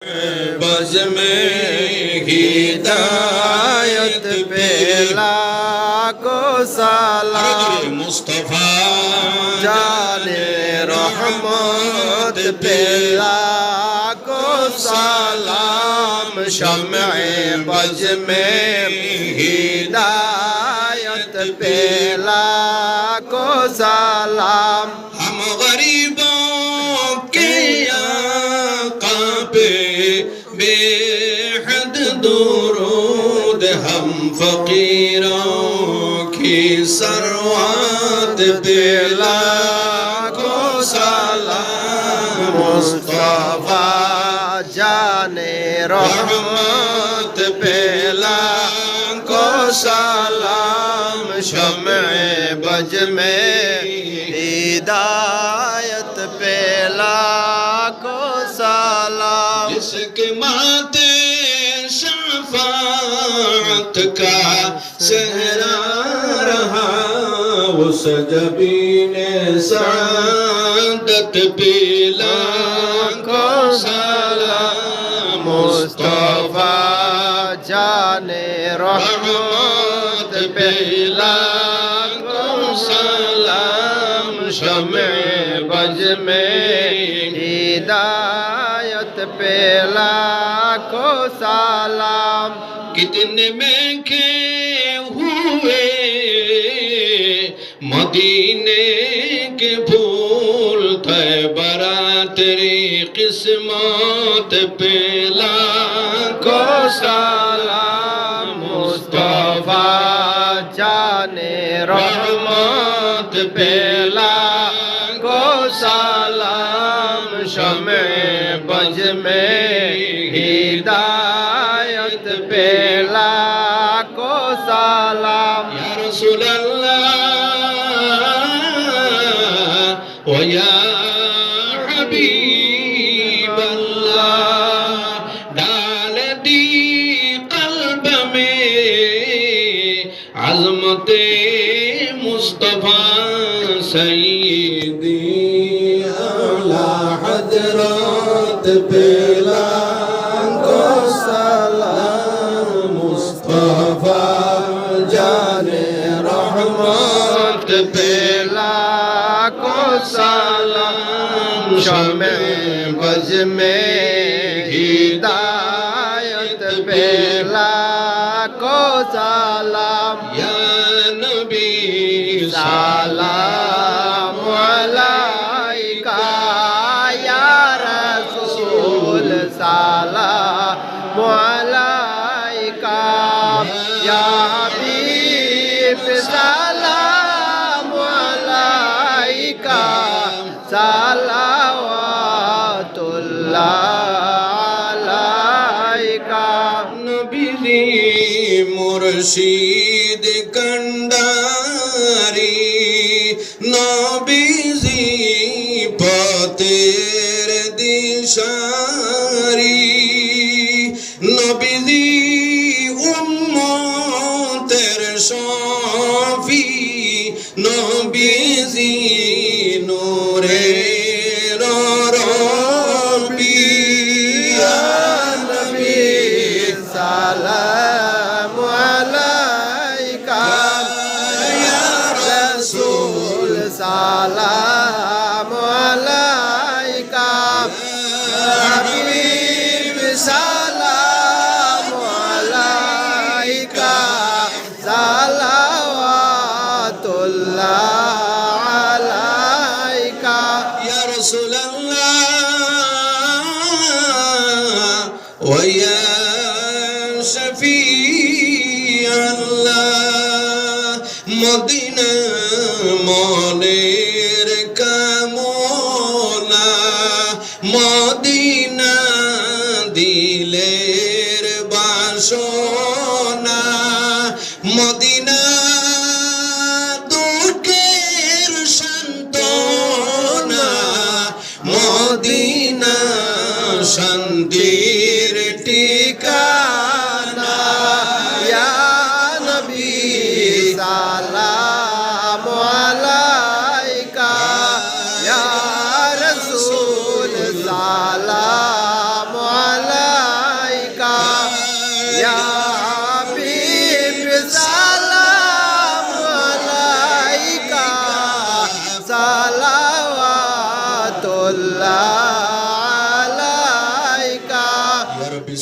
بز میں ہدایت پیلا کو سلام مصطفیٰ جال رحمت پیلا کو سلام شمع بز میں ہدایت پیلا کو سلام ہم غریبوں ہم فقیروں کی سروات دلا کو سلام مصطفیٰ جانے رحمت پیلا کو سلام شمع بج میں ہدایت پیلا کو سلام جس کے ماتے شفاعت शफात का सहरा रहा उस जबीने सादत पिला को सलाम मुस्तफा जाने रहमत पेला को सलाम शम्य बज में हिदायत पेला को सलाम कितने महके हुए मदीने के फूल थे बरा तेरी किस्मत पेला को सलाम मुस्तफा जाने रहमत पेला আলা হজরত পেলা সালাম মুস্তফা জানে রহমত পেলা কো সালাম শমে বজ মে হিদায়ত পেলা কো সালাম ইয়া নবী সালাম মুর্শিদ কন্ডারি নবীজি পতের দিশারি। নবীজি উম্মতের শফি নবীজি মদিনা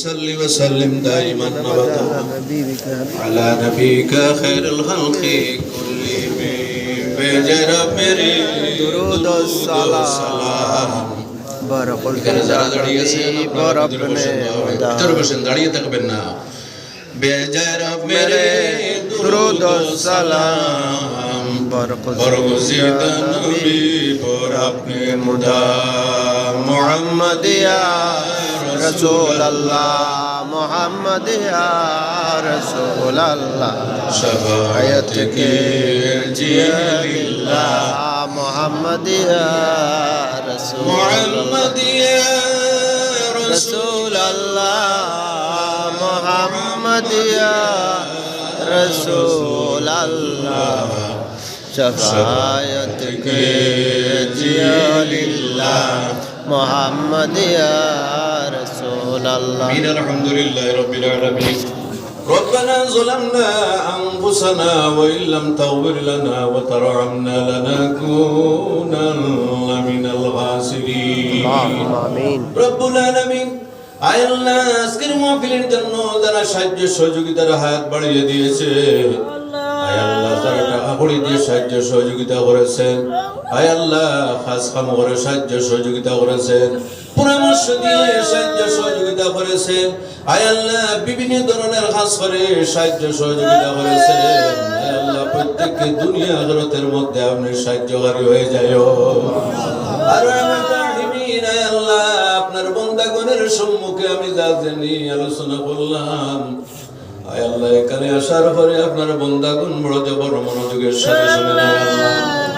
صل وسلم دائما ابدا نبيك على نبيك خير الخلق كلهم بجرب মেরে درود السلام برق এখানে যারা দাঁড়িয়ে আছেন আপনারা برب ভিতরে বসেন না, نے ভিতরে বসেন দাঁড়িয়ে থাকবেন না বেজারব মেরে درود السلام برق বরগজিদ নবী পর আপনি মুদা মোহাম্মদ يا رسول الله محمد يا رسول الله شفاعتك کے لله محمد يا رسول محمد يا رسول الله محمد يا رسول الله شفاعتك کے لله محمد يا رسول الله من الحمد لله رب العالمين ربنا ظلمنا أنفسنا وإن لم تغفر لنا وترحمنا لنكونن من الخاسرين اللهم آمين রব্বুল আলামিন আয় আল্লাহ আজকের মাহফিলের জন্য যারা সাহায্য সহযোগিতার হাত বাড়িয়ে দিয়েছে আয় আল্লাহ যারা টাকা কড়ি দিয়ে সাহায্য সহযোগিতা করেছেন আল্লাহ, খাস করে সাহায্য সহযোগিতা করেছেন, পরামর্শ দিয়ে সাহায্য সহযোগিতা করেছেন আয় আল্লাহ, বিভিন্ন ধরনের কাজ করে সাহায্য সহযোগিতা করেছেন। আয় আল্লাহ, প্রত্যেককে দুনিয়া মধ্যে আপনি সাহায্যকারী হয়ে যায় আর আপনার বন্দাগণের সম্মুখে আমি যা জানি আলোচনা করলাম। আয় আল্লাহ, এখানে আসার পরে আপনার বন্দাগুণ বড় জবর মনোযোগের সাথে শুনে আল্লাহ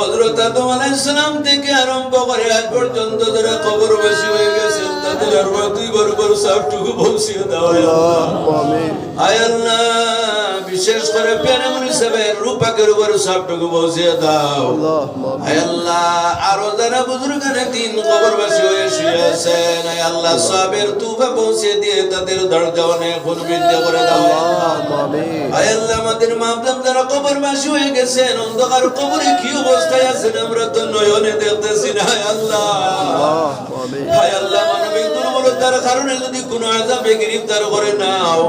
হযরত আদম আলাইহিস সালাম থেকে আরম্ভ করে আজ পর্যন্ত যারা কবরবাসী হয়ে গেছেন তাদের আর দুইবার উপর সাফটুকু বসিয়ে দাও আয় আল্লাহ বিশেষ করে পেরামুন হিসেবে রূপাকের উপর সবটুকু বসিয়ে দাও। আল্লাহ আরও যারা বুজুর্গানে তিন কবরবাসী হয়ে শুয়েছেন আল্লাহ সবের তুফা পৌঁছে দিয়ে তাদের দরজা অনেক বৃদ্ধি করে দাও। আল্লাহ আমাদের যারা হয়ে গেছেন অন্ধকার কবরে কি অবস্থায় আছেন আমরা তো নয়নে দেখতেছি না আল্লাহ। আল্লাহ দুর্বলতার কারণে যদি কোনো আযাবে গ্রেফতার করে নাও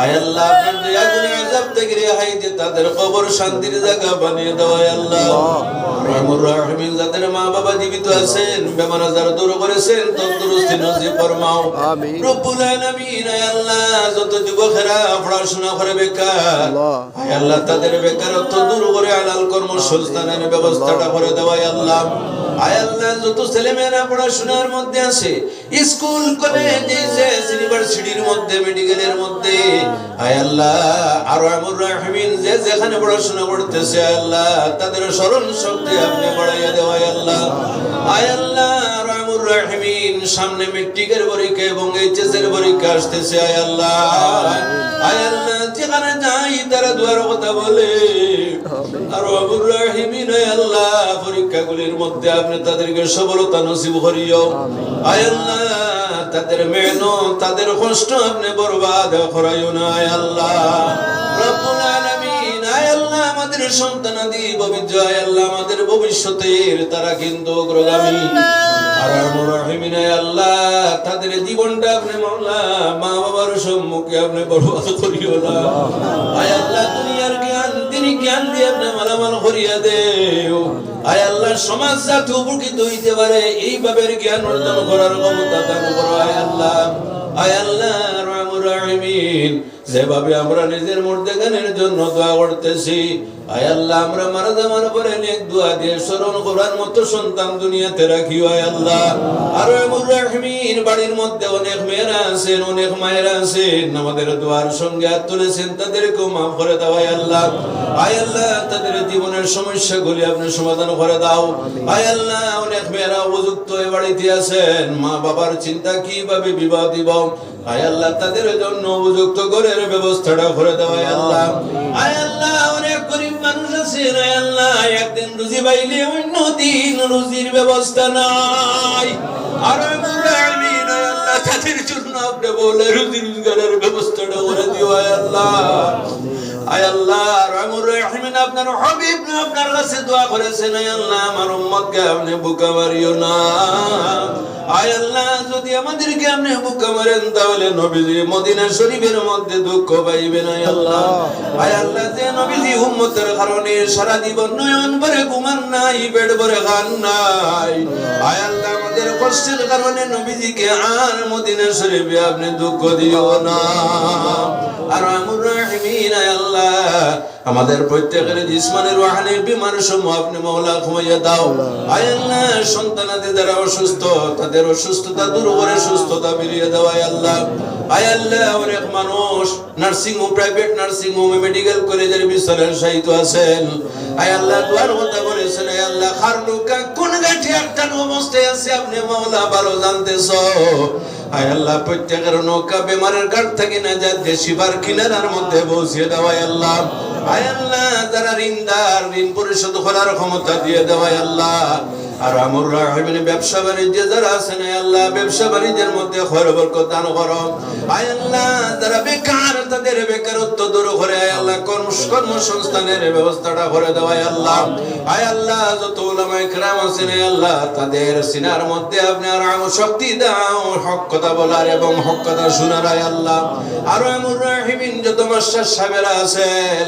আয় আল্লাহ আপনার দয়া আযাব থেকে রেহাই দিয়ে তাদের কবর শান্তির জায়গা বানিয়ে দাও আয় আল্লাহ রহমুর রাহিমিন যাদের মা বাবা জীবিত আছেন বেমার আজার দূর করেছেন তন্দুরস্তি ফরমাও আমিন। রব্বুল আলামিন আয় আল্লাহ যত যুবকেরা পড়াশোনা করে বেকার। আয় আল্লাহ তাদের বেকারত্ব দূর করে হালাল কর্মসংস্থানের ব্যবস্থাটা করে দেওয়াই আল্লাহ। আয় আল্লাহ যত ছেলেমেয়েরা পড়াশোনার মধ্যে আছে স্কুল কলেজ ইউনিভার্সিটির মধ্যে মেডিকেলের মধ্যে আয় আল্লাহ আরও আমর রাহমিন যে যেখানে পড়াশোনা করতেছে আল্লাহ তাদের স্মরণ শক্তি আপনি বাড়াইয়া দেওয়াই আল্লাহ। আয় আল্লাহ আরও আমর সামনে মেট্রিকের পরীক্ষা এবং এইচএস এর পরীক্ষা আসতেছে আয় আল্লাহ আয় আল্লাহ যেখানে যাই তারা দুয়ার কথা বলে। আর আবুর রাহিমিন আয় আল্লাহ পরীক্ষাগুলির মধ্যে আপনি তাদেরকে সফলতা নসিব করিও। আয় আল্লাহ তাদের মেহনত তাদের কষ্ট আপনি বরবাদ করাইও না আয় আল্লাহ। রব্বুল আলামিন আয় আল্লাহ আমাদের সন্তানাদি পবিত্র আয় আল্লাহ আমাদের ভবিষ্যতের তারা কিন্তু অগ্রগামী। আর আমর রাহিমিন আয় আল্লাহ তাদের জীবনটা আপনি মাওলা মা বাবার সম্মুখে আপনি বরবাদ করিও না। আয় আল্লাহ দুনিয়ার জ্ঞান তিনি জ্ঞান দিয়ে আপনি মালামাল করিয়া দেও। আয় আল্লাহ সমাজ যাতে উপকৃত হইতে পারে এইভাবে জ্ঞান অর্জন করার ক্ষমতা দান করো আয় আল্লাহ। আয় আল্লাহ রাহমুর যেভাবে আমরা নিজের মর্যাদানের জন্য দোয়া করতেছি আয় আল্লাহ, আমরা আপনি সমাধান করে দাও। আয় আল্লাহ, অনেক মেয়েরা উপযুক্ত হয়ে বাড়িতে আছেন। মা বাবার চিন্তা কীভাবে বিবাহ দিব? আয় আল্লাহ, তাদের জন্য উপযুক্ত ঘরের ব্যবস্থাটা করে দাও, আয় আল্লাহ। আয় অনেক গরিব মানুষ আছে ব্যবস্থা নাই। আর তাদের বলে রুজি রোজগারের ব্যবস্থাটা করে দিও, আয় আল্লাহ। আয় আল্লাহ রহমুর রহিমিন আপনার হাবিব আপনার কাছে দোয়া করেছেন আয় আল্লাহ আমার উম্মতকে আপনি বুকা মারিও না। আয় আল্লাহ যদি আমাদেরকে আপনি বুকা মারেন তাহলে নবীজি মদিনা শরীফের মধ্যে দুঃখ পাইবেন আয় আল্লাহ। আয় আল্লাহ যে নবীজি উম্মতের কারণে সারা জীবন নয়ন ভরে ঘুমান নাই পেট ভরে খান নাই। আয় আল্লাহ আমাদের কষ্টের কারণে নবীজিকে আর মদিনা শরীফে আপনি দুঃখ দিও না। আমাদের প্রত্যেকের জিসমানের ওয়াহানের বিমার সমূহ আপনি মৌলা ঘুমাইয়া দাও। আয় আল্লাহ সন্তানাদের দ্বারা অসুস্থ, তাদের অসুস্থতা দূর করে সুস্থতা ফিরিয়ে দাও, আয় আল্লাহ। আয় আল্লাহ, অনেক মানুষ নার্সিং হোম, প্রাইভেট নার্সিং হোমে মেডিকেল কলেজের বিস্তরের সাহিত্য আছেন। আয় আল্লাহ, দুয়ার কথা বলেছেন, আয় আল্লাহ, খারলুকা গাঠি অবস্থায় আছে, আপনি মাওলা ভালো জানতেছ। আয় আল্লাহ, প্রত্যেকের নৌকা বেমারের কাঠ থেকে না যা দেশিবার কিনারার মধ্যে বসিয়ে দেওয়ায় আল্লাহ। আয় আল্লাহ, যারা ঋণদার ঋণ পরিশোধ করার ক্ষমতা দিয়ে দেওয়ায় আল্লাহ। আর আমর রাহিমিন ব্যবসা বাণিজ্য যারা আছেন আল্লাহ, ব্যবসা বাণিজ্যের মধ্যে খয়র বরকত দান করো। আয় আল্লাহ, যারা বেকার, তাদের বেকারত্ব দূর করে আয় আল্লাহ কর্ম কর্মসংস্থানের ব্যবস্থাটা করে দেওয়ায় আল্লাহ। আয় আল্লাহ, যত উলামায়ে কেরাম আছেন আয় আল্লাহ, তাদের সিনার মধ্যে আপনি আর আমর শক্তি দাও, হক কথা বলার এবং হক কথা শোনার আয় আল্লাহ। আর আমর রাহিমিন, যত মাস্টার সাহেবেরা আছেন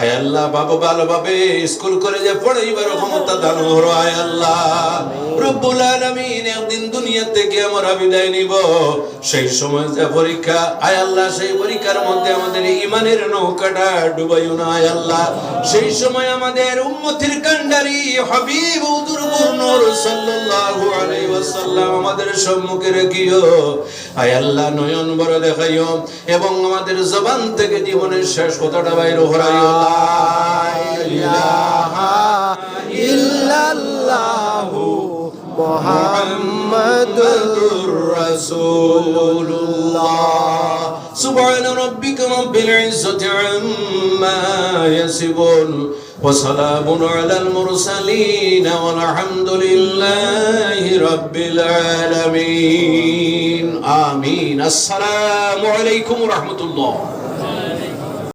আয় আল্লাহ, বাবা ভালোভাবে স্কুল কলেজে পড়াইবার ক্ষমতা দান আয় আল্লাহ। রব্বুল আলামিন একদিন দুনিয়া থেকে আমরা বিদায় নিব। সেই সময় যে পরীক্ষা, আয় আল্লাহ, সেই পরীক্ষার মধ্যে আমাদের ইমানের নৌকাটা ডুবাইও না, আয় আল্লাহ। সেই সময় আমাদের উম্মতির হাবিব সাল্লাল্লাহু আলাইহি ওয়াসাল্লাম আমাদের সম্মুখে রাখিও। আয় আল্লাহ নয়ন বড় দেখাইও এবং আমাদের জবান থেকে জীবনের শেষ কথাটা বাইর হরাইও محمد رسول الله سبحان ربك رب العزة عما يصفون وسلام على المرسلين والحمد لله رب العالمين آمين السلام عليكم ورحمة الله